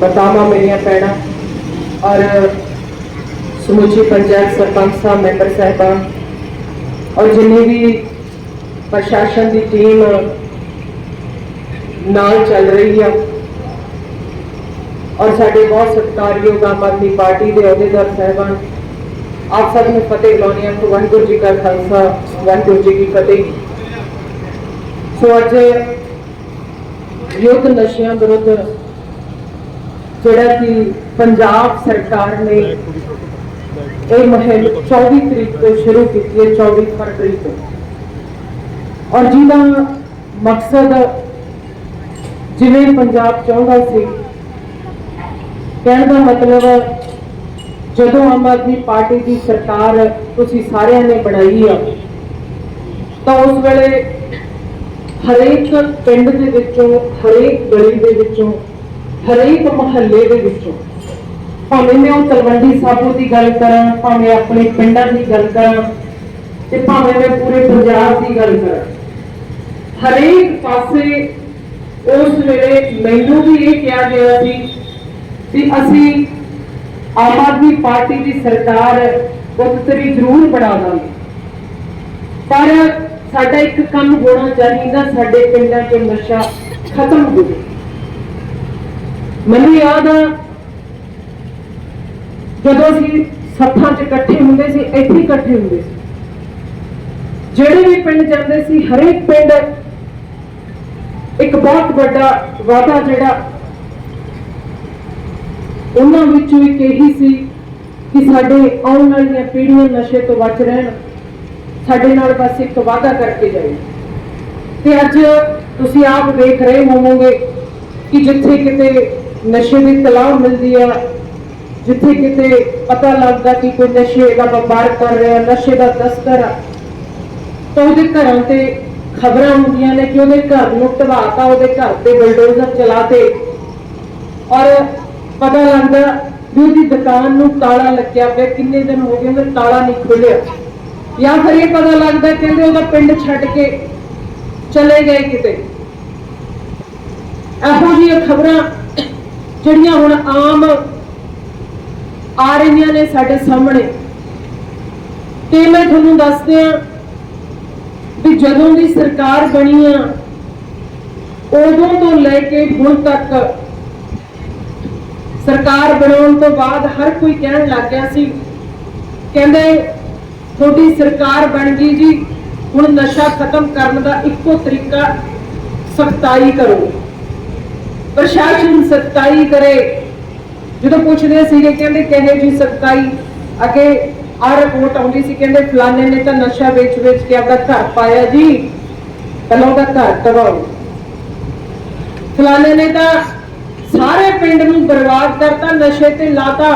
ਬਤਾਵਾ ਮੇਰੀਆਂ ਪੈਣਾ ਔਰ ਸਮੁੱਚੀ ਪੰਚਾਇਤ ਸਰਪੰਚ ਸਾਹਿਬ, ਮੈਂਬਰ ਸਾਹਿਬਾਨ ਔਰ ਜਿੰਨੀ ਵੀ ਪ੍ਰਸ਼ਾਸਨ ਦੀ ਟੀਮ ਨਾਲ ਚੱਲ ਰਹੀ ਆ ਔਰ ਸਾਡੇ ਬਹੁਤ ਸਤਿਕਾਰਯੋਗ ਆਮ ਆਦਮੀ ਪਾਰਟੀ ਦੇ ਅਹੁਦੇਦਾਰ ਸਾਹਿਬਾਨ, ਆਪ ਸਭ ਨੂੰ ਫਤਿਹ ਬੁਲਾਉਣੀ ਹੈ ਵਾਹਿਗੁਰੂ ਜੀ ਕਾ ਖਾਲਸਾ, ਵਾਹਿਗੁਰੂ ਜੀ ਕੀ ਫਤਿਹ। ਸੋ ਅੱਜ ਯੁੱਧ ਨਸ਼ਿਆਂ ਵਿਰੁੱਧ ਜਿਹੜਾ ਕਿ ਪੰਜਾਬ ਸਰਕਾਰ ਨੇ ਇਹ ਮੁਹਿੰਮ 24 ਤਰੀਕ ਤੋਂ ਸ਼ੁਰੂ ਕੀਤੀ ਹੈ 24 ਫਰਵਰੀ ਤੋਂ। ਔਰ ਜਿਹਦਾ ਮਕਸਦ ਜਿਵੇਂ ਪੰਜਾਬ ਚਾਹੁੰਦਾ ਸੀ, ਕਹਿਣ ਦਾ ਮਤਲਬ ਜਦੋਂ ਆਮ ਆਦਮੀ ਪਾਰਟੀ ਦੀ ਸਰਕਾਰ ਤੁਸੀਂ ਸਾਰਿਆਂ ਨੇ ਬਣਾਈ ਆ, ਤਾਂ ਉਸ ਵੇਲੇ ਹਰੇਕ ਪਿੰਡ ਦੇ ਵਿੱਚੋਂ, ਹਰੇਕ ਗਲੀ ਦੇ ਵਿੱਚੋਂ ਹਰੇਕ ਮੁਹੱਲੇ ਦੇ ਵਿੱਚੋਂ। ਭਾਵੇਂ ਮੈਂ ਉਹ ਤਲਵੰਡੀ ਸਾਬੋ ਦੀ ਗੱਲ ਕਰਾਂ, ਭਾਵੇਂ ਆਪਣੇ ਪਿੰਡਾਂ ਦੀ ਗੱਲ ਕਰਾਂ, ਤੇ ਭਾਵੇਂ ਮੈਂ ਪੂਰੇ ਪੰਜਾਬ ਦੀ ਗੱਲ ਕਰਾਂ। ਹਰੇਕ ਪਾਸੇ ਉਸ ਵੇਲੇ ਮੈਨੂੰ ਵੀ ਇਹ ਕਿਹਾ ਗਿਆ ਸੀ ਕਿ ਅਸੀਂ ਆਮ ਆਦਮੀ ਪਾਰਟੀ ਦੀ ਸਰਕਾਰ ਉਤਰੀ ਜ਼ਰੂਰ ਬਣਾ ਦਾਂਗੇ। ਪਰ ਸਾਡਾ ਇੱਕ ਕੰਮ ਹੋਣਾ ਚਾਹੀਦਾ ਸਾਡੇ ਪਿੰਡਾਂ 'ਚ ਨਸ਼ਾ ਖਤਮ ਹੋਵੇ ਮੈਨੂੰ ਯਾਦ ਆ, ਜਦੋਂ ਅਸੀਂ ਸੱਥਾਂ 'ਚ ਇਕੱਠੇ ਹੁੰਦੇ ਸੀ, ਇੱਥੇ ਇਕੱਠੇ ਹੁੰਦੇ ਸੀ। ਜਿਹੜੇ ਵੀ ਪਿੰਡ ਜਾਂਦੇ ਸੀ, ਹਰੇਕ ਪਿੰਡ ਇੱਕ ਬਹੁਤ ਵੱਡਾ ਵਾਅਦਾ ਜਿਹੜਾ ਉਹਨਾਂ ਵਿੱਚੋਂ ਇੱਕ ਇਹੀ ਸੀ ਕਿ ਸਾਡੇ ਆਉਣ ਵਾਲੀਆਂ ਪੀੜ੍ਹੀਆਂ ਨਸ਼ੇ ਤੋਂ ਬਚ ਰਹਿਣ, ਸਾਡੇ ਨਾਲ ਬਸ ਇੱਕ ਵਾਅਦਾ ਕਰਕੇ ਜਾਏ ਤੇ ਅੱਜ ਤੁਸੀਂ ਆਪ ਵੇਖ ਰਹੇ ਹੋਵੋਗੇ ਕਿ ਜਿੱਥੇ ਕਿਤੇ ਨਸ਼ੇ ਦੀ ਤਲਾਹ ਮਿਲਦੀ ਹੈ ਜਿੱਥੇ ਕਿਤੇ ਪਤਾ ਲੱਗਦਾ ਕਿ ਕੋਈ ਨਸ਼ੇ ਦਾ ਵਪਾਰ ਕਰ ਰਿਹਾ, ਨਸ਼ੇ ਦਾ ਤਸਕਰ ਤਾਂ ਉਹਦੇ ਘਰਾਂ ਤੇ ਖਬਰਾਂ ਹੁੰਦੀਆਂ ਨੇ ਕਿ ਉਹਦੇ ਘਰ ਨੂੰ ਢਵਾਤਾ, ਉਹਦੇ ਘਰ ਤੇ ਬਲਡੋਜ਼ਰ ਚਲਾਤੇ। ਔਰ ਪਤਾ ਲੱਗਦਾ ਵੀ ਉਹਦੀ ਦੁਕਾਨ ਨੂੰ ਤਾਲਾ ਲੱਗਿਆ ਪਿਆ, ਕਿੰਨੇ ਦਿਨ ਹੋ ਗਏ ਉਹਦਾ ਤਾਲਾ ਨਹੀਂ ਖੁੱਲਿਆ ਜਾਂ ਫਿਰ ਇਹ ਪਤਾ ਲੱਗਦਾ ਕਹਿੰਦੇ ਉਹਦਾ ਪਿੰਡ ਛੱਡ ਕੇ ਚਲੇ ਗਏ ਕਿਤੇ। ਇਹੋ ਜਿਹੀਆਂ ਖਬਰਾਂ ਜਿਹੜੀਆਂ ਹੁਣ ਆਮ ਆ ਰਹੀਆਂ ਨੇ ਸਾਡੇ ਸਾਹਮਣੇ। ਤੇ ਮੈਂ ਤੁਹਾਨੂੰ ਦੱਸਦੇ ਆ ਵੀ ਜਦੋਂ ਦੀ ਸਰਕਾਰ ਬਣੀ ਆ, ਉਦੋਂ ਤੋਂ ਲੈ ਕੇ ਹੁਣ ਤੱਕ ਸਰਕਾਰ ਬਣਾਉਣ ਤੋਂ ਬਾਅਦ ਹਰ ਕੋਈ ਕਹਿਣ ਲੱਗ ਗਿਆ ਸੀ, ਕਹਿੰਦੇ ਤੁਹਾਡੀ ਸਰਕਾਰ ਬਣ ਗਈ ਜੀ, ਹੁਣ ਨਸ਼ਾ ਖਤਮ ਕਰਨ ਦਾ ਇੱਕੋ ਤਰੀਕਾ ਸਖਤਾਈ ਕਰੋ। ਪ੍ਰਸ਼ਾਸਨ ਸਖਤਾਈ ਕਰੇ। ਜਦੋਂ ਪੁੱਛਦੇ ਸੀਗੇ, ਕਹਿੰਦੇ ਕਹੇ ਜੀ ਸਖਤਾਈ? ਅੱਗੇ ਆ ਰਿਪੋਰਟ ਆਉਂਦੀ ਸੀ, ਕਹਿੰਦੇ ਫਲਾਣੇ ਨੇ ਤਾਂ ਨਸ਼ਾ ਵੇਚ ਵੇਚ ਕੇ ਆਪਦਾ ਘਰ ਪਾਇਆ ਜੀ। ਪਹਿਲਾਂ ਉਹਦਾ ਘਰ ਤਬਾਓ ਫਲਾਣੇ ਨੇ ਤਾਂ ਸਾਰੇ ਪਿੰਡ ਨੂੰ ਬਰਬਾਦ ਕਰਤਾ, ਨਸ਼ੇ ਤੇ ਲਾਤਾ।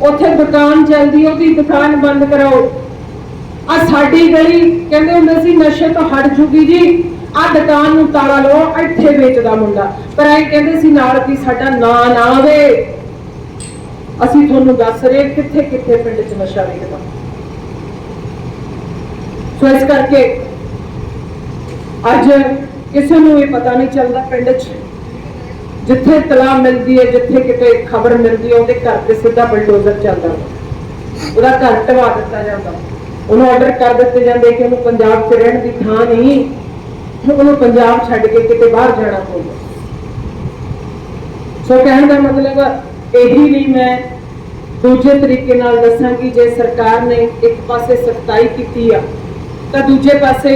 ਉੱਥੇ ਦੁਕਾਨ ਚੱਲਦੀ, ਉਹਦੀ ਦੁਕਾਨ ਬੰਦ ਕਰਾਓ। ਆ ਸਾਡੀ ਗਲੀ, ਕਹਿੰਦੇ ਹੁੰਦੇ ਸੀ, ਨਸ਼ੇ ਤੋਂ ਹਟ ਜੂਗੀ ਜੀ। ਆ ਦੁਕਾਨ ਨੂੰ ਤਾਲਾ ਲਓ, ਇੱਥੇ ਵੇਚਦਾ ਮੁੰਡਾ। ਪਰ ਐਂ ਕਹਿੰਦੇ ਸੀ ਨਾਲ ਕਿ ਸਾਡਾ ਨਾਂ ਨਾ ਆਵੇ। ਅਸੀਂ ਤੁਹਾਨੂੰ ਦੱਸ ਰਹੇ ਕਿੱਥੇ ਕਿੱਥੇ ਪਿੰਡ 'ਚ ਨਸ਼ਾ ਵੇਚਦਾ। ਸੋ ਇਸ ਕਰਕੇ ਅੱਜ ਕਿਸੇ ਨੂੰ ਇਹ ਪਤਾ ਨਹੀਂ ਚੱਲਦਾ ਪਿੰਡ 'ਚ। ਜਿੱਥੇ ਤਲਾ ਮਿਲਦੀ ਹੈ, ਜਿੱਥੇ ਕਿਤੇ ਖਬਰ ਮਿਲਦੀ ਹੈ, ਉਹਦੇ ਘਰ ਤੇ ਸਿੱਧਾ ਬਲਡੋਜ਼ਰ ਚੱਲਦਾ। ਉਹਦਾ ਘਰ ਢਵਾ ਦਿੱਤਾ ਜਾਂਦਾ। ਉਹਨੂੰ ਆਰਡਰ ਕਰ ਦਿੱਤੇ ਜਾਂਦੇ ਕਿ ਉਹਨੂੰ ਪੰਜਾਬ 'ਚ ਰਹਿਣ ਦੀ ਥਾਂ ਨਹੀਂ। ਉਹਨੂੰ ਪੰਜਾਬ ਛੱਡ ਕੇ ਕਿਤੇ ਬਾਹਰ ਜਾਣਾ ਪਊਗਾ। ਸੋ ਕਹਿਣ ਦਾ ਮਤਲਬ ਇਹੀ ਨਹੀਂ ਮੈਂ ਦੂਜੇ ਤਰੀਕੇ ਨਾਲ ਦੱਸਾਂਗੀ ਜੇ ਸਰਕਾਰ ਨੇ ਇੱਕ ਪਾਸੇ ਸਖਤਾਈ ਕੀਤੀ ਆ, ਤਾਂ ਦੂਜੇ ਪਾਸੇ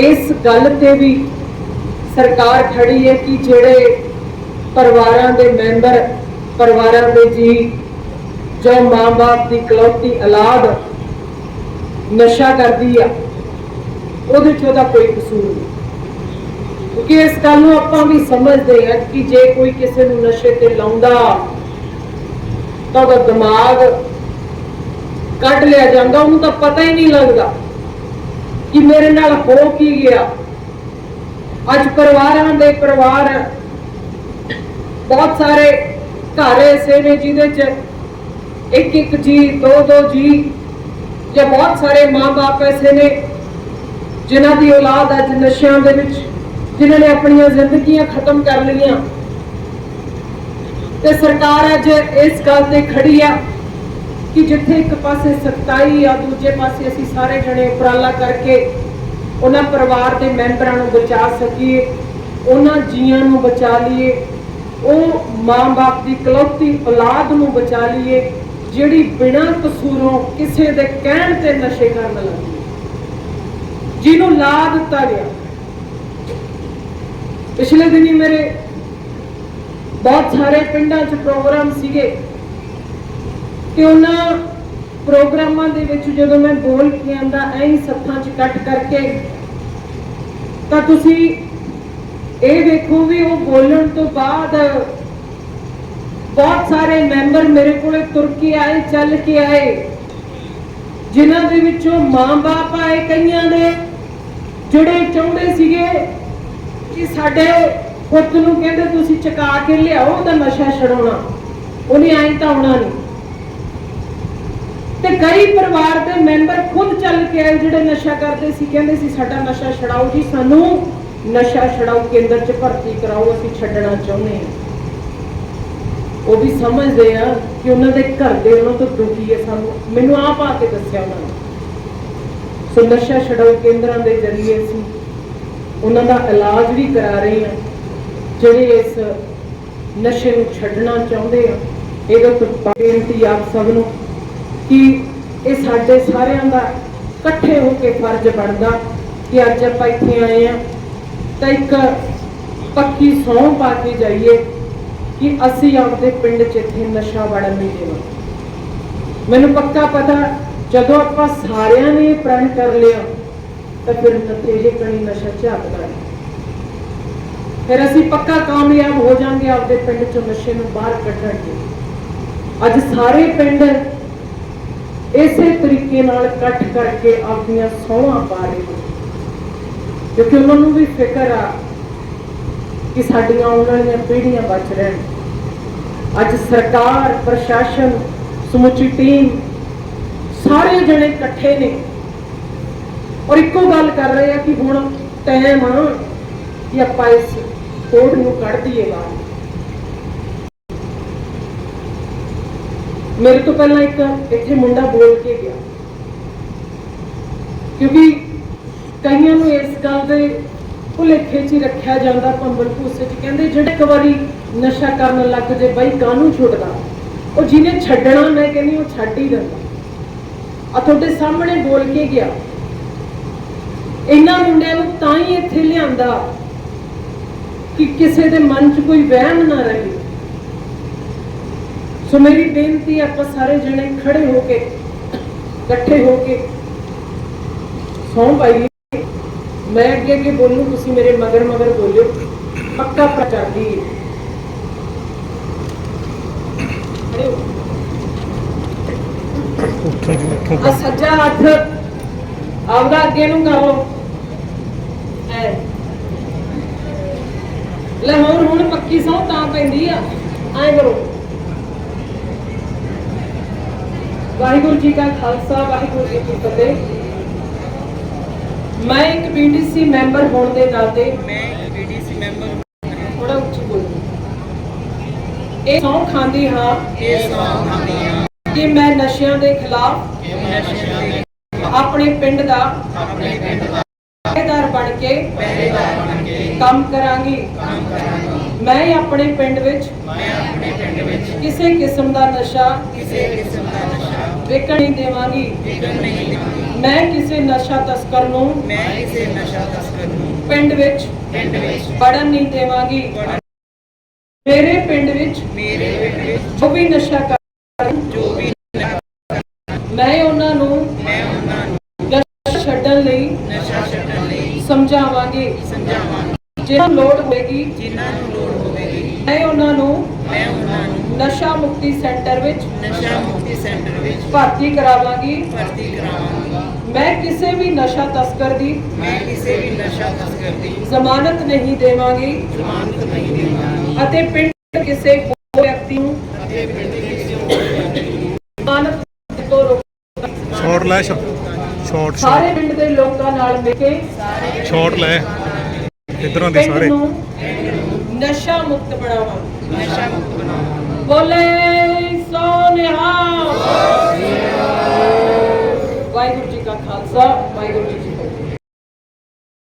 ਇਸ ਗੱਲ ਤੇ ਵੀ ਸਰਕਾਰ ਖੜੀ ਹੈ ਕਿ ਜਿਹੜੇ ਪਰਿਵਾਰਾਂ ਦੇ ਮੈਂਬਰ, ਪਰਿਵਾਰਾਂ ਦੇ ਜੀ, ਜੋ ਮਾਂ-ਬਾਪ ਦੀ ਇਕਲੌਤੀ ਔਲਾਦ ਨਸ਼ਾ ਕਰਦੀ ਆ ਉਹਦੇ 'ਚ ਉਹਦਾ ਕੋਈ ਕਸੂਰ ਨਹੀਂ। ਕਿਉਂਕਿ ਇਸ ਗੱਲ ਨੂੰ ਆਪਾਂ ਵੀ ਸਮਝਦੇ ਹਾਂ ਕਿ ਜੇ ਕੋਈ ਕਿਸੇ ਨੂੰ ਨਸ਼ੇ ਤੇ ਲਾਉਂਦਾ, ਤਾਂ ਉਹਦਾ ਦਿਮਾਗ ਕੱਢ ਲਿਆ ਜਾਂਦਾ, ਉਹਨੂੰ ਤਾਂ ਪਤਾ ਹੀ ਨਹੀਂ ਲੱਗਦਾ ਕਿ ਮੇਰੇ ਨਾਲ ਹੋ ਕੀ ਗਿਆ। ਅੱਜ ਪਰਿਵਾਰਾਂ ਦੇ ਪਰਿਵਾਰ ਬਹੁਤ ਸਾਰੇ ਘਰ ਐਸੇ ਨੇ ਜਿਹਦੇ ਚ ਇੱਕ ਇੱਕ ਜੀ ਦੋ ਦੋ ਜੀ ਜਾਂ ਬਹੁਤ ਸਾਰੇ ਮਾਂ-ਬਾਪ ਐਸੇ ਨੇ ਜਿਨ੍ਹਾਂ ਦੀ ਔਲਾਦ ਅੱਜ ਨਸ਼ਿਆਂ ਦੇ ਵਿੱਚ, ਜਿਨ੍ਹਾਂ ਨੇ ਆਪਣੀਆਂ ਜ਼ਿੰਦਗੀਆਂ ਖਤਮ ਕਰ ਲਈਆਂ। ਤੇ ਸਰਕਾਰ ਅੱਜ ਇਸ ਗੱਲ ਤੇ ਖੜੀ ਆ ਕਿ ਜਿੱਥੇ ਇੱਕ ਪਾਸੇ ਸਖਤਾਈ ਆ, ਦੂਜੇ ਪਾਸੇ ਅਸੀਂ ਸਾਰੇ ਜਣੇ ਉਪਰਾਲਾ ਕਰਕੇ ਉਹਨਾਂ ਪਰਿਵਾਰ ਦੇ ਮੈਂਬਰਾਂ ਨੂੰ ਬਚਾ ਸਕੀਏ, ਉਹਨਾਂ ਜੀਆਂ ਨੂੰ ਬਚਾ ਲਈਏ, ਉਹ ਮਾਂ-ਬਾਪ ਦੀ ਕਲੌਤੀ ਔਲਾਦ ਨੂੰ ਬਚਾ ਲਈਏ, ਜਿਹੜੀ ਬਿਨਾਂ ਕਸੂਰੋਂ ਕਿਸੇ ਦੇ ਕਹਿਣ ਤੇ ਨਸ਼ੇ ਕਰਨ ਲੱਗੀ। ਜਿਹਨੂੰ ਲਾ ਦਿੱਤਾ ਗਿਆ। ਪਿਛਲੇ ਦਿਨੀ ਮੇਰੇ ਬਹੁਤ ਸਾਰੇ ਪਿੰਡਾਂ 'ਚ ਪ੍ਰੋਗਰਾਮ ਸੀਗੇ ਤੇ ਉਹਨਾਂ ਪ੍ਰੋਗਰਾਮਾਂ ਦੇ ਵਿੱਚ ਜਦੋਂ ਮੈਂ ਬੋਲ ਕੇ ਆਂਦਾ, ਐਂ ਸੱਥਾਂ 'ਚ ਕੱਟ ਕਰਕੇ, ਤਾਂ ਤੁਸੀਂ ਇਹ ਦੇਖੋ ਵੀ ਉਹ ਬੋਲਣ ਤੋਂ ਬਾਅਦ ਬਹੁਤ ਸਾਰੇ ਮੈਂਬਰ ਮੇਰੇ ਕੋਲੇ ਤੁਰ ਕੇ ਆਏ, ਚੱਲ ਕੇ ਆਏ, ਜਿਨ੍ਹਾਂ ਦੇ ਵਿੱਚੋਂ ਮਾਂ-ਬਾਪ ਆਏ, ਕਈਆਂ ਦੇ ਜਿਹੜੇ ਚਾਹੁੰਦੇ ਸੀਗੇ ਕਿ ਸਾਡੇ ਪੁੱਤ ਨੂੰ ਕਹਿੰਦੇ ਤੁਸੀਂ ਚਕਾ ਕੇ ਲਿਆਓ ਉਹਦਾ ਨਸ਼ਾ ਛਡਾਉਣਾ, ਉਹਨੇ ਆਈ ਤਾਂ ਆਉਣਾ ਨਹੀਂ। ਤੇ ਕਈ ਪਰਿਵਾਰ ਦੇ ਮੈਂਬਰ ਖੁਦ ਚੱਲ ਕੇ ਆਏ ਜਿਹੜੇ ਨਸ਼ਾ ਕਰਦੇ ਸੀ, ਕਹਿੰਦੇ ਸੀ ਸਾਡਾ ਨਸ਼ਾ ਛਡਾਓ ਜੀ, ਸਾਨੂੰ ਨਸ਼ਾ ਛਡਾਓ ਕੇਂਦਰ 'ਚ ਭਰਤੀ ਕਰਾਓ, ਅਸੀਂ ਛੱਡਣਾ ਚਾਹੁੰਦੇ ਹਾਂ। ਉਹ ਵੀ ਸਮਝਦੇ ਆ ਕਿ ਉਹਨਾਂ ਦੇ ਘਰ ਦੇ ਉਹਨਾਂ ਤੋਂ ਦੁਖੀ ਹੈ ਸਾਨੂੰ। ਮੈਨੂੰ ਆਪ ਆ ਕੇ ਦੱਸਿਆ ਉਹਨਾਂ ਨੇ। ਸੋ ਨਸ਼ਾ ਛਡਾਓ ਕੇਂਦਰਾਂ ਦੇ ਜ਼ਰੀਏ ਅਸੀਂ ਉਹਨਾਂ ਦਾ ਇਲਾਜ ਵੀ ਕਰਾ ਰਹੇ ਹਾਂ, ਜਿਹੜੇ ਇਸ ਨਸ਼ੇ ਨੂੰ ਛੱਡਣਾ ਚਾਹੁੰਦੇ ਆ, ਇਹਦਾ ਤੋਂ ਬੇਨਤੀ ਆਪ ਸਭ ਨੂੰ ਕਿ ਇਹ ਸਾਡੇ ਸਾਰਿਆਂ ਦਾ ਇਕੱਠੇ ਹੋ ਕੇ ਫਰਜ਼ ਬਣਦਾ ਕਿ ਅੱਜ ਆਪਾਂ ਇੱਥੇ ਆਏ ਆ ਤਾਂ ਇੱਕ ਪੱਕੀ ਸਹੁੰ ਪਾ ਕੇ ਜਾਈਏ ਕਿ ਅਸੀਂ ਆਪਦੇ ਪਿੰਡ 'ਚ ਇੱਥੇ ਨਸ਼ਾ ਵੜਨ ਨਹੀਂ ਦੇਣਾ। ਮੈਨੂੰ ਪੱਕਾ ਪਤਾ ਜਦੋਂ ਆਪਾਂ ਸਾਰਿਆਂ ਨੇ ਪ੍ਰਣ ਕਰ ਲਿਆ, ਤਾਂ ਫਿਰ ਨਤੀਜੇ ਕਣੀ ਨਸ਼ਾ ਝਾਕਦਾ ਹੈ ਫਿਰ ਅਸੀਂ ਪੱਕਾ ਕਾਮਯਾਬ ਹੋ ਜਾਾਂਗੇ, ਆਪਦੇ ਪਿੰਡ 'ਚੋਂ ਨਸ਼ੇ ਨੂੰ ਬਾਹਰ ਕੱਢਣ 'ਚ ਅੱਜ ਸਾਰੇ ਪਿੰਡ ਇਸੇ ਤਰੀਕੇ ਨਾਲ ਇਕੱਠ ਕਰਕੇ ਆਪਣੀਆਂ ਸੌਹਾਂ ਪਾ ਰਹੇ ਨੇ। ਕਿਉਂਕਿ ਉਹਨਾਂ ਨੂੰ ਵੀ ਫਿਕਰ ਆ ਕਿ ਸਾਡੀਆਂ ਆਉਣ ਵਾਲੀਆਂ ਪੀੜ੍ਹੀਆਂ ਬਚ ਰਹਿਣ। ਅੱਜ ਸਰਕਾਰ, ਪ੍ਰਸ਼ਾਸਨ, ਸਮੁੱਚੀ ਟੀਮ ਸਾਰੇ ਜਣੇ ਇਕੱਠੇ ਨੇ। ਔਰ ਇੱਕੋ ਗੱਲ ਕਰ ਰਹੇ ਆ ਕਿ ਹੁਣ ਟਾਈਮ ਆ ਕਿ ਆਪਾਂ ਇਸ ਕੋਡ ਨੂੰ ਕੱਢ ਦਈਏ ਬਾਹਰ। ਮੇਰੇ ਤੋਂ ਪਹਿਲਾਂ ਇੱਕ ਇੱਥੇ ਮੁੰਡਾ ਬੋਲ ਕੇ ਗਿਆ। ਕਿਉਂਕਿ ਕਈਆਂ ਨੂੰ ਇਸ ਗੱਲ ਦੇ ਭੁਲੇਖੇ 'ਚ ਹੀ ਰੱਖਿਆ ਜਾਂਦਾ ਭੰਬਲ ਭੂਸੇ 'ਚ। ਕਹਿੰਦੇ ਜਿਹੜੇ ਇੱਕ ਵਾਰੀ ਨਸ਼ਾ ਕਰਨ ਲੱਗ ਜੇ, ਬਾਈ ਕਾਹਨੂੰ ਛੁੱਟਦਾ? ਉਹ ਜਿਹਨੇ ਛੱਡਣਾ, ਮੈਂ ਕਹਿੰਦੀ ਉਹ ਛੱਡ ਹੀ ਦਿੰਦਾ। ਆ ਤੁਹਾਡੇ ਸਾਹਮਣੇ ਬੋਲ ਕੇ ਗਿਆ। ਇਹਨਾਂ ਮੁੰਡਿਆਂ ਨੂੰ ਤਾਂ ਹੀ ਇੱਥੇ ਲਿਆਂਦਾ ਕਿ ਕਿਸੇ ਦੇ ਮਨ 'ਚ ਕੋਈ ਵਹਿਮ ਨਾ ਰਹੇ। ਸੋ ਮੇਰੀ ਬੇਨਤੀ ਆਪਾਂ ਸਾਰੇ ਜਣੇ ਖੜੇ ਹੋ ਕੇ, ਇਕੱਠੇ ਹੋ ਕੇ, ਸੌਂ ਪਾਈਏ ਮੈਂ ਅੱਗੇ ਅੱਗੇ ਬੋਲੂ, ਤੁਸੀਂ ਮੇਰੇ ਮਗਰ ਮਗਰ ਬੋਲਿਓ। ਪੱਕਾ ਪ੍ਰਚਾਰਦੀ ਖੜੇ ਉੱਠੋ ਜੀ ਉੱਠੋ ਆ ਸੱਜਾ ਹੱਥ ਆਪਦਾ ਅੱਗੇ ਨੂੰ ਕਰ ਐ। ਲੈ ਹੁਣ ਹੁਣ ਪੱਕੀ ਸੌ ਤਾਂ ਪੈਂਦੀ ਆ। ਐ ਕਰੋ। ਵਾਹਿਗੁਰੂ ਜੀ ਕਾ ਖਾਲਸਾ ਵਾਹਿਗੁਰੂ ਜੀ ਕੀ ਫਤਿਹ। ਮੈਂ ਇੱਕ ਬੀਟੀਸੀ ਮੈਂਬਰ ਹੋਣ ਦੇ ਨਾਤੇ ਮੈਂ ਬੀਡੀਸੀ ਮੈਂਬਰ ਥੋੜਾ ਉੱਚੀ ਬੋਲੋ। ਇਹ ਸੌ ਖਾਂਦੀ ਹਾਂ। ਇਹ ਸੌਂ ਖਾਂਦੀ ਹਾਂ। ਕਿ ਮੈਂ ਨਸ਼ਿਆਂ ਦੇ ਖਿਲਾਫ ਆਪਣੇ ਪਿੰਡ ਦਾ ਆਪਣੇ ਪਿੰਡ ਦਾ ਪਹਿਰੇਦਾਰ ਬਣ ਕੇ ਪਹਿਰੇਦਾਰ ਬਣ ਕੇ ਕੰਮ ਕਰਾਂਗੀ। ਕੰਮ ਕਰਾਂਗਾ। ਮੈਂ ਆਪਣੇ ਪਿੰਡ ਵਿੱਚ ਮੈਂ ਆਪਣੇ ਪਿੰਡ ਵਿੱਚ ਕਿਸੇ ਕਿਸਮ ਦਾ ਨਸ਼ਾ ਕਿਸੇ ਕਿਸਮ ਦਾ ਨਸ਼ਾ ਵੇਚਣ ਨਹੀਂ ਦੇਵਾਂਗੀ। ਵਿਕਣ ਨਹੀਂ ਦੇਵਾਂਗੀ। ਮੈਂ ਕਿਸੇ ਨਸ਼ਾ ਤਸਕਰ ਨੂੰ ਮੈਂ ਕਿਸੇ ਨਸ਼ਾ ਤਸਕਰ ਨੂੰ ਪਿੰਡ ਵਿੱਚ ਪਿੰਡ ਵਿੱਚ ਵੜਨ ਨਹੀਂ ਦੇਵਾਂਗੀ। ਮੇਰੇ ਪਿੰਡ ਵਿੱਚ ਮੇਰੇ ਪਿੰਡ ਵਿੱਚ ਜੋ ਵੀ ਨਸ਼ਾ ਜੋ ਵੀ ਮੈਂ ਉਹਨਾਂ ਨੂੰ ਮੈਂ ਉਹਨਾਂ ਨੂੰ ਨਸ਼ਾ ਛੱਡਣ ਲਈ ਨਸ਼ਾ ਛੱਡਣ ਲਈ ਸਮਝਾਵਾਂਗੀ। ਸਮਝਾਵਾਂਗਾ ਜੇ ਲੋੜ ਹੋਵੇਗੀ ਜਿਨ੍ਹਾਂ ਨੂੰ ਲੋੜ ਹੋਵੇਗੀ ਮੈਂ ਉਹਨਾਂ ਨੂੰ ਮੈਂ ਉਹਨਾਂ ਨੂੰ ਨਸ਼ਾ ਮੁਕਤੀ ਸੈਂਟਰ ਵਿੱਚ ਨਸ਼ਾ ਮੁਕਤੀ ਸੈਂਟਰ ਵਿੱਚ ਭਰਤੀ ਕਰਾਵਾਂਗੀ। ਭਰਤੀ ਕਰਾਵਾਂਗਾ ਮੈਂ ਕਿਸੇ ਵੀ ਨਸ਼ਾ ਤਸਕਰ ਦੀ ਮੈਂ ਕਿਸੇ ਵੀ ਨਸ਼ਾ ਤਸਕਰ ਦੀ ਜ਼ਮਾਨਤ ਨਹੀਂ ਦੇਵਾਂਗੀ। ਜ਼ਮਾਨਤ ਨਹੀਂ ਦੇਵਾਂਗੀ। ਅਤੇ ਪਿੰਡ ਕਿਸੇ ਲੈ ਸ਼ਾਟ ਸਾਰੇ ਪਿੰਡ ਦੇ ਲੋਕਾਂ ਨਾਲ ਮਿਲ ਕੇ ਸ਼ਾਟ ਲੈ। ਇਧਰੋਂ ਦੇ ਸਾਰੇ। ਨਸ਼ਾ ਮੁਕਤ ਬਣਾਵਾਂ ਨਸ਼ਾ ਮੁਕਤ ਬਣਾਓ। ਬੋਲੇ ਸੋ ਨਿਹਾਲ ਵਾਹਿਗੁਰੂ ਜੀ ਕਾ ਖਾਲਸਾ ਵਾਹਿਗੁਰੂ ਜੀ